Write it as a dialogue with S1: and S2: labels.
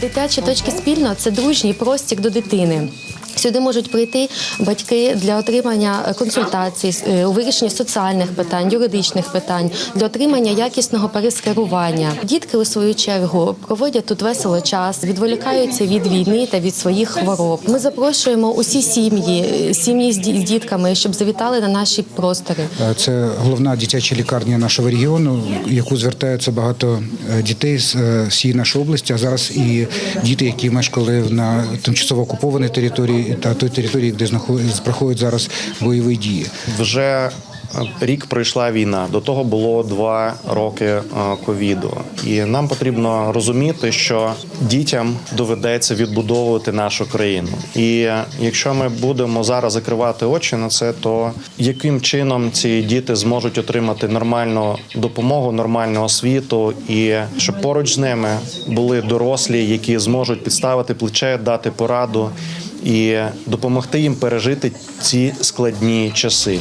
S1: Дитячі точки спільно це дружній простір до дитини. Сюди можуть прийти батьки для отримання консультацій е, у вирішенні соціальних питань, юридичних питань, для отримання якісного перескерування. Дітки у свою чергу проводять тут весело час, відволікаються від війни та від своїх хвороб. Ми запрошуємо усі сім'ї, сім'ї з дітками, щоб завітали на наші простори.
S2: Е, Це головна дитяча лікарня нашого регіону, яку звертаються багато е, дітей з всієї нашої області. А зараз і діти, які мешкали на тимчасово окупованій території та той території, де проходять зараз бойові дії.
S3: Вже рік пройшла війна. До того було два роки е, ковіду. І нам потрібно розуміти, що дітям доведеться відбудовувати нашу країну. І якщо ми будемо зараз закривати очі на це, то яким чином ці діти зможуть отримати нормальну допомогу, нормальну освіту, і щоб поруч з ними були дорослі, які зможуть підставити плече, дати пораду і допомогти їм пережити ці складні часи.